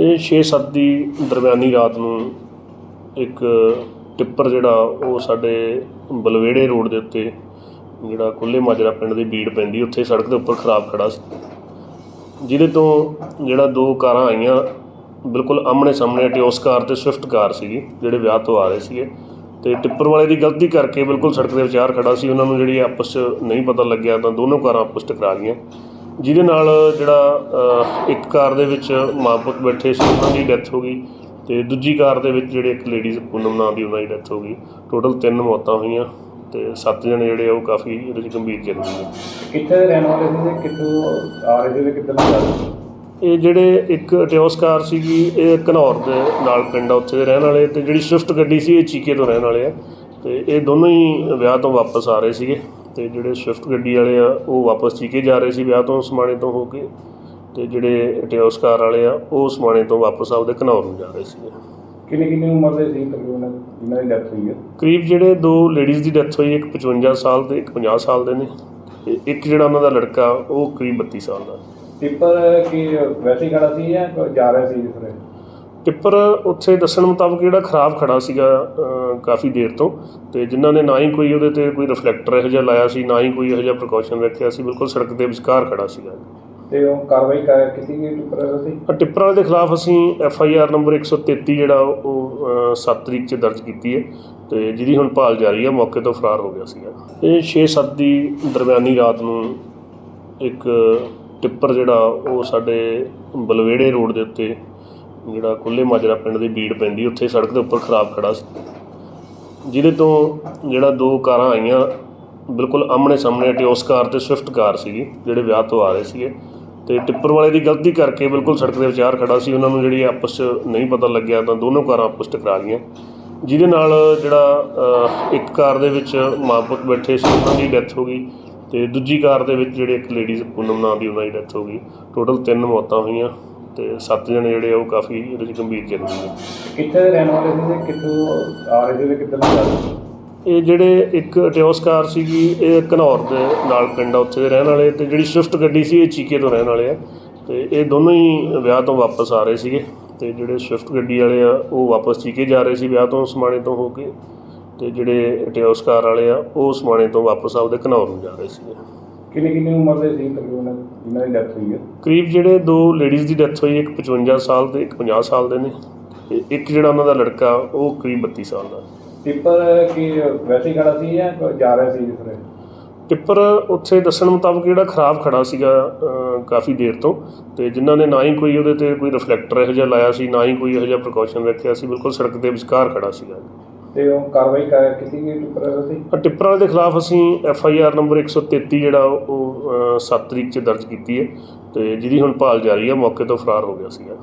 ਇਹ 6-7 ਦੀ ਦਰਮਿਆਨੀ ਰਾਤ ਨੂੰ ਇੱਕ ਟਿੱਪਰ ਜਿਹੜਾ ਉਹ ਸਾਡੇ ਬਲਵੇੜੇ ਰੋਡ ਦੇ ਉੱਤੇ ਜਿਹੜਾ ਕੁੱਲੇ ਮਾਜਰਾ ਪਿੰਡ ਦੀ ਬੀੜ ਪੈਂਦੀ, ਉੱਥੇ ਸੜਕ ਦੇ ਉੱਪਰ ਖਰਾਬ ਖੜਾ ਸੀ। ਜਿਹਦੇ ਤੋਂ ਜਿਹੜਾ ਦੋ ਕਾਰਾਂ ਆਈਆਂ, ਬਿਲਕੁਲ ਆਮਣੇ ਸਾਹਮਣੇ ਟਿਓਸ ਕਾਰ ਤੇ ਸਵਿਫਟ ਕਾਰ ਸੀਗੀ, ਜਿਹੜੇ ਵਿਆਹ ਤੋਂ ਆ ਰਹੇ ਸੀਗੇ। ਤੇ ਟਿੱਪਰ ਵਾਲੇ ਦੀ ਗਲਤੀ ਕਰਕੇ ਬਿਲਕੁਲ ਸੜਕ ਦੇ ਵਿਚਾਰ ਖੜਾ ਸੀ, ਉਹਨਾਂ ਨੂੰ ਜਿਹੜੀ ਆਪਸ 'ਚ ਨਹੀਂ ਪਤਾ ਲੱਗਿਆ ਤਾਂ ਦੋਨੋਂ ਕਾਰਾਂ ਆਪਸ ਟਕਰਾ ਗਈਆਂ। ਜਿਹਦੇ ਨਾਲ ਜਿਹੜਾ ਇੱਕ ਕਾਰ ਦੇ ਵਿੱਚ ਮਾਂ ਪੁੱਤ ਬੈਠੇ ਸੀ ਉਹਨਾਂ ਦੀ ਡੈਥ ਹੋ ਗਈ ਤੇ ਦੂਜੀ ਕਾਰ ਦੇ ਵਿੱਚ ਜਿਹੜੇ ਇੱਕ ਲੇਡੀਜ਼ ਪੂਨਮ ਨਾਂ ਦੀ ਉਹਨਾਂ ਦੀ ਡੈਥ ਹੋ ਗਈ। ਟੋਟਲ ਤਿੰਨ ਮੌਤਾਂ ਹੋਈਆਂ ਤੇ ਸੱਤ ਜਣੇ ਜਿਹੜੇ ਆ ਉਹ ਕਾਫੀ ਇਹਦੇ 'ਚ ਗੰਭੀਰ ਜ਼ਖਮੀ ਨੇ ਕਿੱਥੇ ਦੇ ਰਹਿਣ ਵਾਲੇ ਸੀ ਕਿੱਥੋਂ ਆ ਰਹੇ ਸੀ ਨੂੰ ਜਾ ਰਹੇ ਸੀ ਇਹ ਜਿਹੜੇ ਇੱਕ ਟਿਓਸ ਕਾਰ ਸੀਗੀ ਇਹ ਘਨੌਰ ਦੇ ਨਾਲ ਪਿੰਡ ਆ ਉੱਥੇ ਦੇ ਰਹਿਣ ਵਾਲੇ ਤੇ ਜਿਹੜੀ ਸਵਿਫਟ ਗੱਡੀ ਸੀ ਇਹ ਚੀਕੇ ਤੋਂ ਰਹਿਣ ਵਾਲੇ ਆ। ਤੇ ਇਹ ਦੋਨੋਂ ਹੀ ਵਿਆਹ ਤੋਂ ਵਾਪਸ ਆ ਰਹੇ ਸੀਗੇ। ਤੇ ਜਿਹੜੇ ਸਵਿਫਟ ਗੱਡੀ ਵਾਲੇ ਆ ਉਹ ਵਾਪਸ ਚੀਕੇ ਜਾ ਰਹੇ ਸੀ ਵਿਆਹ ਤੋਂ ਸਮਾਣੇ ਤੋਂ ਹੋ ਕੇ ਤੇ ਜਿਹੜੇ ਟਿਓਸ ਕਾਰ ਵਾਲੇ ਆ ਉਹ ਸਮਾਣੇ ਤੋਂ ਵਾਪਸ ਆਪਦੇ ਘਨੌਰ ਨੂੰ ਜਾ ਰਹੇ ਸੀਗੇ। ਕਿੰਨੀ ਕਿੰਨੀ ਉਮਰ ਦੇ ਸੀ ਤਕਰੀਬਨ? ਜਿਨ੍ਹਾਂ ਦੀ ਡੈਥ ਹੋਈ ਹੈ? ਕਰੀਬ ਜਿਹੜੇ ਦੋ ਲੇਡੀਜ਼ ਦੀ ਡੈਥ ਹੋਈ ਇੱਕ 55 ਸਾਲ ਤੇ ਇੱਕ 50 ਸਾਲ ਦੇ ਨੇ। ਤੇ ਇੱਕ ਜਿਹੜਾ ਉਹਨਾਂ ਦਾ ਲੜਕਾ ਉਹ ਕਰੀਬ 32 ਸਾਲ ਦਾ। ਟਿੱਪਰ ਕੀ ਵੈਸੇ ਹੀ ਖੜਾ ਸੀ ਜਾਂ ਜਾ ਰਿਹਾ ਸੀ ਜਿਸ ਤਰ੍ਹਾਂ ਟਿੱਪਰ ਉੱਥੇ ਦੱਸਣ ਮੁਤਾਬਕ ਜਿਹੜਾ ਖਰਾਬ ਖੜਾ ਸੀਗਾ ਕਾਫੀ ਦੇਰ ਤੋਂ ਤੇ ਜਿਨ੍ਹਾਂ ਨੇ ਨਾ ਹੀ ਕੋਈ ਉਹਦੇ ਤੇ ਕੋਈ ਰਿਫਲੈਕਟਰ ਇਹੋ ਜਿਹਾ ਲਾਇਆ ਸੀ ਨਾ ਹੀ ਕੋਈ ਇਹੋ ਜਿਹਾ ਪ੍ਰੀਕਾਸ਼ਨ ਰੱਖਿਆ ਸੀ ਬਿਲਕੁਲ ਸੜਕ ਦੇ ਵਿਚਕਾਰ ਖੜਾ ਸੀਗਾ। ਤੇ ਉਹ ਕਾਰਵਾਈ ਕਰ ਕੀਤੀ ਗਈ ਟਿੱਪਰ ਵਾਲੇ ਸੀ ਆ ਟਿੱਪਰ ਵਾਲੇ ਦੇ ਖਿਲਾਫ ਅਸੀਂ ਐਫ ਆਈ ਆਰ ਨੰਬਰ 133 ਜਿਹੜਾ ਉਹ 7 ਤਰੀਕ 'ਚ ਦਰਜ ਕੀਤੀ ਹੈ ਤੇ ਜਿਹਦੀ ਹੁਣ ਭਾਲ ਜਾਰੀ ਹੈ ਮੌਕੇ ਤੋਂ ਫਰਾਰ ਹੋ ਗਿਆ ਸੀਗਾ। ਇਹ 6-7 ਦੀ ਦਰਮਿਆਨੀ ਰਾਤ ਨੂੰ ਇੱਕ ਟਿੱਪਰ ਜਿਹੜਾ ਉਹ ਸਾਡੇ ਬਲਵੇੜੇ ਰੋਡ ਦੇ ਉੱਤੇ ਜਿਹੜਾ ਕੁੱਲੇ ਮਾਜਰਾ ਪਿੰਡ ਦੀ ਬੀੜ ਪੈਂਦੀ, ਉੱਥੇ ਸੜਕ ਦੇ ਉੱਪਰ ਖਰਾਬ ਖੜਾ ਸੀ। ਜਿਹਦੇ ਤੋਂ ਜਿਹੜਾ ਦੋ ਕਾਰਾਂ ਆਈਆਂ, ਬਿਲਕੁਲ ਆਮਣੇ ਸਾਹਮਣੇ ਟਿਓਸ ਕਾਰ ਤੇ ਸਵਿਫਟ ਕਾਰ ਸੀਗੀ, ਜਿਹੜੇ ਵਿਆਹ ਤੋਂ ਆ ਰਹੇ ਸੀਗੇ। ਤੇ ਟਿੱਪਰ ਵਾਲੇ ਦੀ ਗਲਤੀ ਕਰਕੇ ਬਿਲਕੁਲ ਸੜਕ ਦੇ ਵਿਚਾਰ ਖੜਾ ਸੀ, ਉਹਨਾਂ ਨੂੰ ਜਿਹੜੀ ਆਪਸ 'ਚ ਨਹੀਂ ਪਤਾ ਲੱਗਿਆ, ਤਾਂ ਦੋਨੋਂ ਕਾਰਾਂ ਆਪਸ ਟਕਰਾ ਗਈਆਂ। ਜਿਹਦੇ ਨਾਲ ਜਿਹੜਾ ਇੱਕ ਕਾਰ ਦੇ ਵਿੱਚ ਮਾਂ ਪੁੱਤ ਬੈਠੇ ਸੀ, ਉਹਨਾਂ ਦੀ ਡੈਥ ਹੋ ਗਈ। ਤੇ ਦੂਜੀ ਕਾਰ ਦੇ ਵਿੱਚ ਜਿਹੜੇ ਇੱਕ ਲੇਡੀਜ਼, ਪੂਨਮ ਨਾਂ ਦੀ, ਉਹਨਾਂ ਦੀ ਡੈਥ ਹੋ ਗਈ। ਟੋਟਲ ਤਿੰਨ ਮੌਤਾਂ ਹੋਈਆਂ। ਤੇ ਸੱਤ ਜਣੇ ਜਿਹੜੇ ਆ ਉਹ ਕਾਫੀ ਇਹਦੇ 'ਚ ਗੰਭੀਰ ਜ਼ਖਮੀ ਨੇ। ਕਿੱਥੇ ਦੇ ਰਹਿਣ ਵਾਲੇ ਸੀ ਤੇ ਕਿੱਥੋਂ ਆ ਰਹੇ ਸੀ ਤੇ ਨੂੰ ਜਾ ਰਹੇ ਸੀ ਇਹ ਜਿਹੜੇ ਇੱਕ ਟਿਓਸ ਕਾਰ ਸੀਗੀ ਇਹ ਘਨੌਰ ਦੇ ਨਾਲ ਪਿੰਡ ਆ ਉੱਥੇ ਦੇ ਰਹਿਣ ਵਾਲੇ ਤੇ ਜਿਹੜੀ ਸਵਿਫਟ ਗੱਡੀ ਸੀ ਇਹ ਚੀਕੇ ਤੋਂ ਰਹਿਣ ਵਾਲੇ ਆ। ਤੇ ਇਹ ਦੋਨੋਂ ਹੀ ਵਿਆਹ ਤੋਂ ਵਾਪਸ ਆ ਰਹੇ ਸੀਗੇ ਤੇ ਜਿਹੜੇ ਸਵਿਫਟ ਗੱਡੀ ਵਾਲੇ ਆ ਉਹ ਵਾਪਸ ਚੀਕੇ ਜਾ ਰਹੇ ਸੀ ਵਿਆਹ ਤੋਂ ਸਮਾਣੇ ਤੋਂ ਹੋ ਕੇ ਤੇ ਜਿਹੜੇ ਟਿਓਸ ਕਾਰ ਵਾਲੇ ਆ ਉਹ ਸਮਾਣੇ ਤੋਂ ਵਾਪਸ ਆਪਦੇ ਘਨੌਰ ਨੂੰ ਜਾ ਰਹੇ ਸੀਗੇ। ਕਿੰਨੀ ਕਿੰਨੀ ਉਮਰ ਦੇ ਸੀ ਤਕਰੀਬਨ ਜਿਨ੍ਹਾਂ ਦੀ ਡੈਥ ਹੋਈ ਹੈ? ਕਰੀਬ ਜਿਹੜੇ ਦੋ ਲੇਡੀਜ਼ ਦੀ ਡੈਥ ਹੋਈ ਇੱਕ 55 ਸਾਲ ਤੇ ਇੱਕ 50 ਸਾਲ ਦੇ ਨੇ। ਤੇ ਇੱਕ ਜਿਹੜਾ ਉਹਨਾਂ ਦਾ ਲੜਕਾ ਉਹ ਕਰੀਬ 32 ਸਾਲ ਦਾ। ਟਿੱਪਰ ਕੀ ਵੈਸੇ ਹੀ ਖੜਾ ਸੀ ਜਾਂ ਕੋਈ ਜਾ ਰਿਹਾ ਸੀ ਜਿਸ ਤਰ੍ਹਾਂ? ਟਿੱਪਰ ਉੱਥੇ ਦੱਸਣ ਮੁਤਾਬਕ ਜਿਹੜਾ ਖਰਾਬ ਖੜਾ ਸੀਗਾ ਕਾਫੀ ਦੇਰ ਤੋਂ। ਤੇ ਜਿਨ੍ਹਾਂ ਨੇ ਨਾ ਹੀ ਕੋਈ ਉਹਦੇ ਤੇ ਕੋਈ ਰਿਫਲੈਕਟਰ ਇਹੋ ਜਿਹਾ ਲਾਇਆ ਸੀ ਨਾ ਹੀ ਕੋਈ ਇਹੋ ਜਿਹਾ ਪ੍ਰੀਕਾਸ਼ਨ ਰੱਖਿਆ ਸੀ ਬਿਲਕੁਲ ਸੜਕ ਦੇ ਵਿਚਕਾਰ ਖੜਾ ਸੀਗਾ। ਤੇ ਉਹ ਕਾਰਵਾਈ ਕਰ ਕੀਤੀ ਗਈ ਟਿੱਪਰ ਵਾਲੇ ਸੀ ਟਿੱਪਰ ਵਾਲੇ ਦੇ ਖਿਲਾਫ ਅਸੀਂ ਐਫ ਆਈ ਆਰ ਨੰਬਰ 133 ਜਿਹੜਾ ਉਹ 7 ਤਰੀਕ 'ਚ ਦਰਜ ਕੀਤੀ ਹੈ ਤੇ ਜਿਹਦੀ ਹੁਣ ਭਾਲ ਜਾਰੀ ਹੈ ਮੌਕੇ ਤੋਂ ਫਰਾਰ ਹੋ ਗਿਆ ਸੀਗਾ।